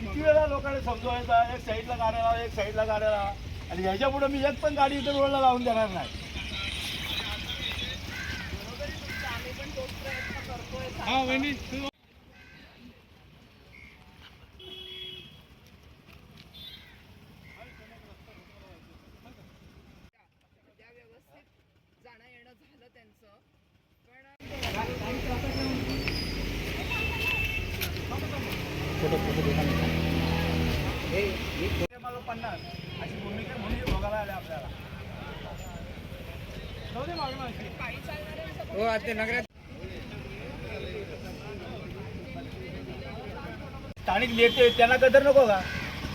किती वेळा लोकांना समजवायचा? एक साईडला गाड्या लावा एक साईडला गाड्या लावा. आणि ह्याच्या पुढे मी एक पण गाडी इथं रोडला लावून देणार नाही. जाणं येणं झालं त्यांचं. पण मला पन्नास अशी भूमिका म्हणून बघायला आले आपल्याला हो आता नगरात स्थानिक नेते त्यांना कदर नको का?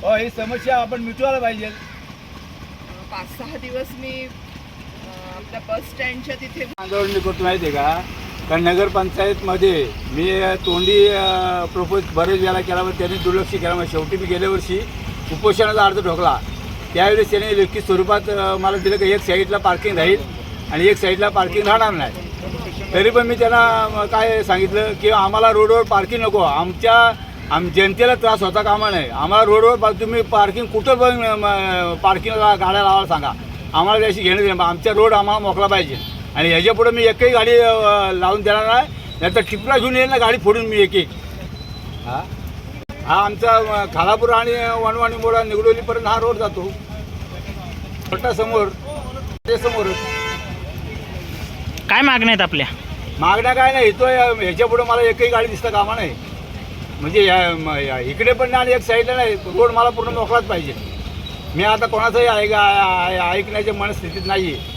हो ही समस्या आपण मिटवायला पाहिजे. पाच सहा दिवस मी आपल्या बस स्टँडच्या तिथे आंदोलन करतो माहिती आहे का? कारण नगरपंचायतमध्ये मी तोंडी प्रपोज बरेच वेळा केला पण त्यांनी दुर्लक्ष केला. मग शेवटी मी गेल्या वर्षी उपोषणाचा अर्ज ठोकला. त्यावेळेस त्याने लेखी स्वरूपात मला दिलं की एक साईडला पार्किंग राहील आणि एक साईडला पार्किंग राहणार नाही. तरी पण मी त्यांना काय सांगितलं की आम्हाला रोडवर पार्किंग नको. आमच्या आम जनतेला त्रास होता कामा नाही आम्हाला रोडवर पा- तुम्ही पार्किंग कुठं पण पार्किंगला गाड्या लावायला सांगा. आम्हाला त्याशी घेणं देणं. आमच्या रोड आम्हाला मोकला पाहिजे. आणि ह्याच्यापुढे मी एकही गाडी लावून देणार नाही. नाही तर टिपला घेऊन येईल ना गाडी फोडून मी एक एक हा? हा आमचा खालापूर आणि वनवाणी मोडा निगडोलीपर्यंत हा रोड जातो. मोठा समोर ते समोरच काय मागण्या आहेत आपल्या? मागण्या काय नाही तो ह्याच्यापुढे मला एकही गाडी दिसता कामा नाही. म्हणजे या- म- या- इकडे पण नाही आणि एक साईडला नाही. रोड मला पूर्ण मोकळाच पाहिजे. मी आता कोणाचंही ऐक ऐकण्याच्या मनस्थितीत नाही आहे